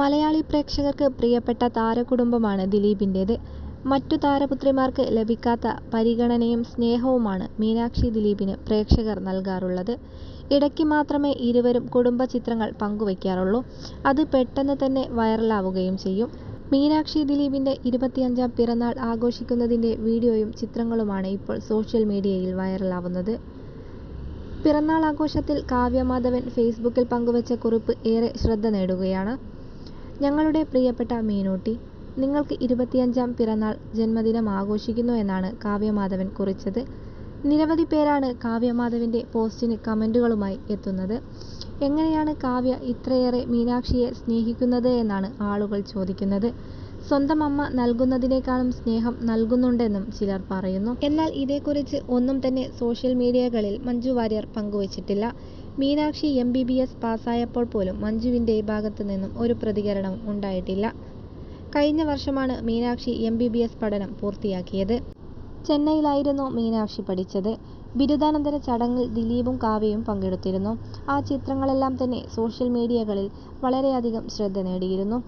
മലയാളി പ്രേക്ഷകർക്ക് പ്രിയപ്പെട്ട താരകുടുംബമാണ് ദിലീപിന്റേത് മറ്റു താരപുത്രിമാർക്ക് ലഭിക്കാത്ത പരിഗണനയും സ്നേഹവുമാണ് മീനാക്ഷി ദിലീപിന് പ്രേക്ഷകർ നൽകാറുള്ളത്. ഇടയ്ക്ക് മാത്രമേ ഇരുവരും കുടുംബ ചിത്രങ്ങൾ പങ്കുവയ്ക്കാറുള്ളൂ. അത് പെട്ടെന്ന് തന്നെ വൈറലാവുകയും ചെയ്യും. മീനാക്ഷി ദിലീപിന്റെ ഇരുപത്തിയഞ്ചാം പിറന്നാൾ ആഘോഷിക്കുന്നതിന്റെ വീഡിയോയും ചിത്രങ്ങളുമാണ് ഇപ്പോൾ സോഷ്യൽ മീഡിയയിൽ വൈറലാവുന്നത്. പിറന്നാളാഘോഷത്തിൽ കാവ്യ മാധവൻ ഫേസ്ബുക്കിൽ പങ്കുവച്ച കുറിപ്പ് ഏറെ ശ്രദ്ധ നേടുകയാണ്. "ഞങ്ങളുടെ പ്രിയപ്പെട്ട മീനൂട്ടി, നിങ്ങൾക്ക് ഇരുപത്തിയഞ്ചാം പിറന്നാൾ ജന്മദിനം ആഘോഷിക്കുന്നു എന്നാണ് കാവ്യമാധവൻ കുറിച്ചത്. നിരവധി പേരാണ് കാവ്യമാധവന്റെ പോസ്റ്റിന് കമന്റുകളുമായി എത്തുന്നത്. എങ്ങനെയാണ് കാവ്യ ഇത്രയേറെ മീനാക്ഷിയെ സ്നേഹിക്കുന്നത് എന്നാണ് ആളുകൾ ചോദിക്കുന്നത്. സ്വന്തം അമ്മ നൽകുന്നതിനേക്കാളും സ്നേഹം നൽകുന്നുണ്ടെന്നും ചിലർ പറയുന്നു. എന്നാൽ ഇതേക്കുറിച്ച് ഒന്നും തന്നെ സോഷ്യൽ മീഡിയകളിൽ മഞ്ജു വാര്യർ പങ്കുവച്ചിട്ടില്ല. മീനാക്ഷി എംബിബിഎസ് പാസ്സായപ്പോൾ പോലും മഞ്ജുവിന്റെ ഭാഗത്തു നിന്നും ഒരു പ്രതികരണവും ഉണ്ടായിട്ടില്ല. കഴിഞ്ഞ വർഷമാണ് മീനാക്ഷി എംബിബിഎസ് പഠനം പൂർത്തിയാക്കിയത്. ചെന്നൈയിലായിരുന്നു മീനാക്ഷി പഠിച്ചത്. ബിരുദാനന്തര ചടങ്ങിൽ ദിലീപും കാവ്യയും പങ്കെടുത്തിരുന്നു. ആ ചിത്രങ്ങളെല്ലാം തന്നെ സോഷ്യൽ മീഡിയകളിൽ വളരെയധികം ശ്രദ്ധ നേടിയിരുന്നു.